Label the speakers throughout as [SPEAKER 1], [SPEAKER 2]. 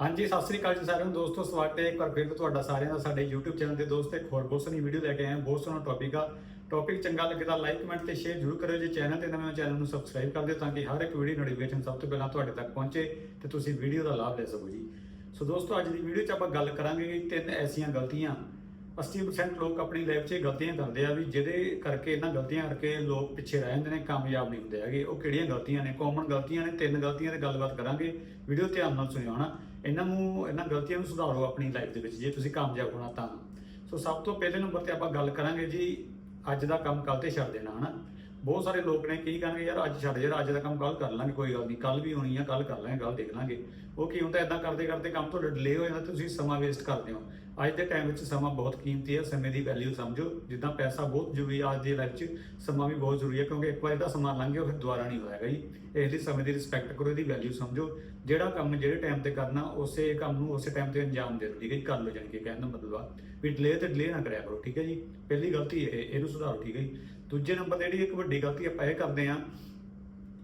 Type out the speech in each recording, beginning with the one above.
[SPEAKER 1] ਹਾਂਜੀ, ਸਤਿ ਸ੍ਰੀ ਅਕਾਲ ਜੀ ਸਾਰਿਆਂ ਨੂੰ। ਦੋਸਤੋ, ਸਵਾਗਤ ਹੈ ਇੱਕ ਵਾਰ ਫਿਰ ਤੁਹਾਡਾ ਸਾਰਿਆਂ ਦਾ, ਸਾਡੇ YouTube ਚੈਨਲ ਦੇ ਦੋਸਤ ਇੱਕ ਹੋਰ ਬਹੁਤ ਸੋਹਣੀ ਵੀਡੀਓ ਲੈ ਕੇ ਆਏ ਹਾਂ। ਬਹੁਤ ਸੋਹਣਾ ਟੌਪਿਕ ਆ। ਟੌਪਿਕ ਚੰਗਾ ਲੱਗੇ ਤਾਂ ਲਾਈਕ ਕਮੈਂਟ ਤੇ ਸ਼ੇਅਰ ਜ਼ਰੂਰ ਕਰਿਓ ਜੇ ਚੈਨਲ ਤੇ ਨਵੇਂ ਹੋ, ਚੈਨਲ ਨੂੰ ਸਬਸਕ੍ਰਾਈਬ ਕਰ ਦਿਓ ਤਾਂ ਕਿ ਹਰ ਇੱਕ ਵੀਡੀਓ ਨੋਟੀਫਿਕੇਸ਼ਨ ਸਭ ਤੋਂ ਪਹਿਲਾਂ ਤੁਹਾਡੇ ਤੱਕ ਪਹੁੰਚੇ ਤੇ ਤੁਸੀਂ ਵੀਡੀਓ ਦਾ ਲਾਭ ਲੈ ਸਕੋ ਜੀ। ਸੋ ਦੋਸਤੋ, ਅੱਜ ਦੀ ਵੀਡੀਓ 'ਚ ਆਪਾਂ ਗੱਲ ਕਰਾਂਗੇ ਤਿੰਨ ਐਸੀਆਂ ਗਲਤੀਆਂ 80% ਲੋਕ ਆਪਣੀ ਲਾਈਫ 'ਚ ਇਹ ਗਲਤੀਆਂ ਕਰਦੇ ਆ ਵੀ ਜਿਹਦੇ ਕਰਕੇ ਇਹਨਾਂ ਗਲਤੀਆਂ ਕਰਕੇ ਲੋਕ ਪਿੱਛੇ ਰਹਿ ਜਾਂਦੇ ਨੇ ਕਾਮਯਾਬ ਨਹੀਂ ਹੁੰਦੇ ਹੈਗੇ ਉਹ ਕਿਹੜੀਆਂ ਗਲਤੀਆਂ ਨੇ ਕਾਮਨ ਗਲਤੀਆਂ ਨੇ ਤਿੰਨ ਗਲਤੀਆਂ ਤੇ ਗੱਲਬਾਤ ਕਰਾਂਗੇ ਵੀਡੀਓ ਧਿਆਨ ਨਾਲ ਸੁਣਿਓ ਹਨਾ ਇਹਨਾਂ ਨੂੰ ਇਹਨਾਂ ਗਲਤੀਆਂ ਨੂੰ ਸੁਧਾਰੋ ਆਪਣੀ ਲਾਈਫ ਦੇ ਵਿੱਚ ਜੇ ਤੁਸੀਂ ਕਾਮਯਾਬ ਹੋਣਾ ਤਾਂ ਸੋ ਸਭ ਤੋਂ ਪਹਿਲੇ ਨੰਬਰ ਤੇ ਆਪਾਂ ਗੱਲ ਕਰਾਂਗੇ ਜੀ ਅੱਜ ਦਾ ਕੰਮ ਕੱਲ ਤੇ ਛੱਡ ਦੇਣਾ ਹਨਾ ਬਹੁਤ ਸਾਰੇ ਲੋਕ ਨੇ ਕੀ ਕਰਨਗੇ ਯਾਰ ਅੱਜ ਛੱਡ ਯਾਰ, ਅੱਜ ਦਾ ਕੰਮ ਕੱਲ ਕਰ ਲਾਂਗੇ, ਕੋਈ ਗੱਲ ਨਹੀਂ ਕੱਲ ਵੀ ਹੋਣੀ ਆ ਕੱਲ ਕਰ ਲਾਂਗੇ ਕੱਲ ਦੇਖ ਲਾਂਗੇ। ਉਹ ਕੀ ਹੁੰਦਾ ਇਦਾਂ ਕਰਦੇ ਕਰਦੇ ਕੰਮ ਤੁਹਾਡਾ ਡਿਲੇ ਹੋ ਜਾਂਦਾ, ਤੁਸੀਂ ਸਮਾਂ ਵੇਸਟ ਕਰਦੇ ਹੋ। ਅੱਜ ਦੇ ਟਾਈਮ ਵਿੱਚ ਸਮਾਂ ਬਹੁਤ ਕੀਮਤੀ ਹੈ, ਸਮੇਂ ਦੀ ਵੈਲਿਊ ਸਮਝੋ। ਜਿੱਦਾਂ ਪੈਸਾ ਬਹੁਤ ਜ਼ਰੂਰੀ ਅੱਜ ਦੀ ਲਾਈਫ 'ਚ ਸਮਾਂ ਵੀ ਬਹੁਤ ਜ਼ਰੂਰੀ ਹੈ, ਕਿਉਂਕਿ ਇੱਕ ਵਾਰ ਇਹਦਾ ਸਮਾਂ ਲੰਘ ਗਿਆ ਉਹ ਫਿਰ ਦੁਬਾਰਾ ਨਹੀਂ ਹੋਏਗਾ ਜੀ। ਇਸ ਲਈ ਸਮੇਂ ਦੀ ਰਿਸਪੈਕਟ ਕਰੋ, ਇਹਦੀ ਵੈਲਿਊ ਸਮਝੋ। ਜਿਹੜਾ ਕੰਮ ਜਿਹੜੇ ਟਾਈਮ ਤੇ ਕਰਨਾ, ਉਸੇ ਕੰਮ ਨੂੰ ਉਸੇ ਟਾਈਮ ਤੇ ਅੰਜਾਮ ਦੇ ਦਿਓ, ਠੀਕ ਹੈ ਜੀ? ਕਰ ਲਓ, ਜਾਣੀ ਕਿ ਕਹਿਣ ਦਾ ਮਤਲਬ ਆ। ਵੀ ਡਿਲੇ ਤੇ ਡਿਲੇ ਨਾ ਕਰਿਆ ਕਰੋ, ਠੀਕ ਹੈ ਜੀ? ਪਹਿਲੀ ਗਲਤੀ ਇਹ, ਇਹਨੂੰ ਸੁਧਾਰੋ, ਠੀਕ ਹੈ ਜੀ? ਦੂਜੇ ਨੰਬਰ ਤੇ ਜਿਹੜੀ ਇੱਕ ਵੱਡੀ ਗਲਤੀ ਆਪਾਂ ਇਹ ਕਰਦੇ ਆ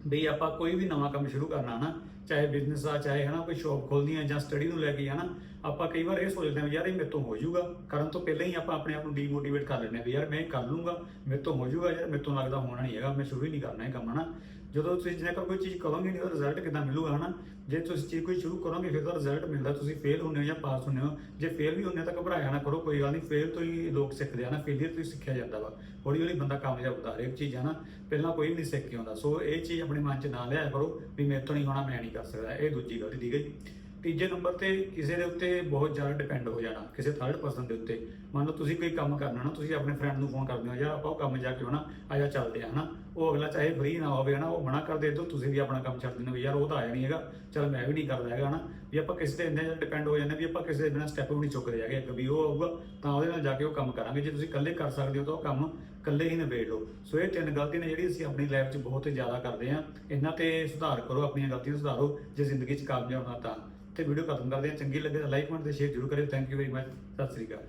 [SPEAKER 1] ਵੀ ਆਪਾਂ ਕੋਈ ਵੀ ਨਵਾਂ ਕੰਮ ਸ਼ੁਰੂ ਕਰਨਾ ਨਾ ਚਾਹੇ ਬਿਜ਼ਨਸ ਆ ਚਾਹੇ ਹਨਾ ਕੋਈ ਸ਼ੌਪ ਖੋਲਦੀ ਆ ਜਾਂ ਸਟੱਡੀ ਨੂੰ ਲੈ ਕੇ ਹਨਾ, ਆਪਾਂ ਕਈ ਵਾਰ ਇਹ ਸੋਚਦੇ ਹਾਂ ਵੀ ਯਾਰ ਇਹ ਮੇਰੇ ਤੋਂ ਹੋ ਜਾਊਗਾ। ਕਰਨ ਤੋਂ ਪਹਿਲਾਂ ਹੀ ਆਪਾਂ ਆਪਣੇ ਆਪ ਨੂੰ ਡੀਮੋਟੀਵੇਟ ਕਰ ਲੈਂਦੇ ਆ ਵੀ ਯਾਰ ਮੈਂ ਇਹ ਕਰ ਲੂੰਗਾ ਮੇਰੇ ਤੋਂ ਹੋ ਜਾਊਗਾ ਯਾਰ, ਮੇਰੇ ਤੋਂ ਲੱਗਦਾ ਹੋਣਾ ਨਹੀਂ ਹੈਗਾ, ਮੈਂ ਸ਼ੁਰੂ ਹੀ ਨਹੀਂ ਕਰਨਾ ਇਹ ਕੰਮ ਹਨਾ। ਜਦੋਂ ਤੁਸੀਂ ਜੇਕਰ ਕੋਈ ਚੀਜ਼ ਕਰੋਗੇ ਨਹੀਂ, ਉਹਦਾ ਰਿਜ਼ਲਟ ਕਿਦਾਂ ਮਿਲੂਗਾ ਹਨਾ? ਜੇ ਤੁਸੀਂ ਚੀਜ਼ ਕੋਈ ਸ਼ੁਰੂ ਕਰੋਗੇ, ਫਿਰ ਉਹਦਾ ਰਿਜ਼ਲਟ ਮਿਲਦਾ, ਤੁਸੀਂ ਫੇਲ ਹੁੰਦੇ ਹੋ ਜਾਂ ਪਾਸ ਹੁੰਦੇ ਹੋ। ਜੇ ਫੇਲ ਵੀ ਹੁੰਦੇ ਹੋ ਤਾਂ ਘਬਰਾਇਆ ਨਾ ਕਰੋ, ਕੋਈ ਗੱਲ ਨਹੀਂ ਫੇਲ ਤੋਂ ਹੀ ਲੋਕ ਸਿੱਖਦੇ ਆ ਨਾ ਫੇਲਿਅਰ ਤੋਂ ਹੀ ਸਿੱਖਿਆ ਜਾਂਦਾ ਵਾ। ਹੌਲੀ ਹੌਲੀ ਬੰਦਾ ਕਾਮਯਾਬ ਹੁੰਦਾ ਹਰੇਕ ਚੀਜ਼ ਹੈ ਨਾ ਪਹਿਲਾਂ ਕੋਈ ਵੀ ਨਹੀਂ ਸਿੱਖ ਕੇ ਆਉਂਦਾ। ਸੋ ਇਹ ਚੀਜ਼ ਆਪਣੇ ਮਨ 'ਚ ਨਾ ਲਿਆ ਕਰੋ ਵੀ ਮੇਰੇ ਤੋਂ ਨਹੀਂ ਹੋਣਾ, ਮੈਂ ਨਹੀਂ ਕਰ ਸਕਦਾ ਇਹ ਦੂਜੀ ਗਲਤੀ ਠੀਕ ਹੈ ਜੀ। ਤੀਜੇ ਨੰਬਰ ਤੇ ਕਿਸੇ ਦੇ ਉੱਤੇ ਬਹੁਤ ਜ਼ਿਆਦਾ ਡਿਪੈਂਡ ਹੋ ਜਾਣਾ, ਕਿਸੇ ਥਰਡ ਪਰਸਨ ਦੇ ਉੱਤੇ। ਮੰਨ ਲਓ ਤੁਸੀਂ ਕੋਈ ਕੰਮ ਕਰਨਾ ਨਾ, ਤੁਸੀਂ ਆਪਣੇ ਫਰੈਂਡ ਨੂੰ ਫੋਨ ਕਰਦੇ ਹੋ ਯਾਰ ਆਪਾਂ ਉਹ ਕੰਮ ਜਾ ਕੇ ਹੋਣਾ ਆਜਾ ਚੱਲਦੇ ਆ, ਹਨਾ? ਉਹ ਅਗਲਾ ਚਾਹੇ ਫ੍ਰੀ ਨਾ ਹੋਵੇ, ਹਨਾ, ਉਹ ਮਨਾ ਕਰ ਦੇ ਦੋ ਤੁਸੀਂ ਵੀ ਆਪਣਾ ਕੰਮ ਛੱਡ ਦਿੰਦੇ ਹੋ, ਵੀ ਯਾਰ ਉਹ ਤਾਂ ਆਇਆ ਨਹੀਂ ਹੈਗਾ, ਚਲ ਮੈਂ ਵੀ ਨਹੀਂ ਕਰਦਾ ਹੈਗਾ, ਹਨਾ? ਵੀ ਆਪਾਂ ਕਿਸੇ ਤੇ ਇੰਨੇ ਡਿਪੈਂਡ ਹੋ ਜਾਂਦੇ ਵੀ ਆਪਾਂ ਕਿਸੇ ਦੇ ਬਿਨਾਂ ਸਟੈਪ ਵੀ ਨਹੀਂ ਚੁੱਕਦੇ ਹੈਗੇ ਕਿ ਵੀ ਉਹ ਆਊਗਾ, ਤਾਂ ਉਹਦੇ ਨਾਲ ਜਾ ਕੇ ਉਹ ਕੰਮ ਕਰਾਂਗੇ। ਜੇ ਤੁਸੀਂ ਇਕੱਲੇ ਕਰ ਸਕਦੇ ਹੋ ਤਾਂ ਉਹ ਕੰਮ ਇਕੱਲੇ ਹੀ ਨਿਬੇੜ ਲਓ। ਸੋ ਇਹ ਤਿੰਨ ਗਲਤੀਆਂ ਨੇ ਜਿਹੜੀ ਅਸੀਂ ਆਪਣੀ ਲਾਈਫ 'ਚ ਬਹੁਤ ਜ਼ਿਆਦਾ ਕਰਦੇ ਆ ਇਹਨਾਂ ਤੇ ਸੁਧਾਰ ਕਰੋ, ਆਪਣੀਆਂ ਗਲਤੀਆਂ ਸੁਧਾਰੋ, ਜੇ ਜ਼ਿੰਦਗੀ 'ਚ ਕਾਮਯਾਬ ਹੋਣਾ ਤਾਂ। ਤੇ ਵੀਡੀਓ ਖਤਮ ਕਰਦੇ ਹਾਂ। ਚੰਗੀ ਲੱਗੇ ਤਾਂ ਲਾਈਕ ਕਮੈਂਟ ਤੇ ਸ਼ੇਅਰ ਜ਼ਰੂਰ ਕਰਿਓ। Thank you very much Sat Sri Akal.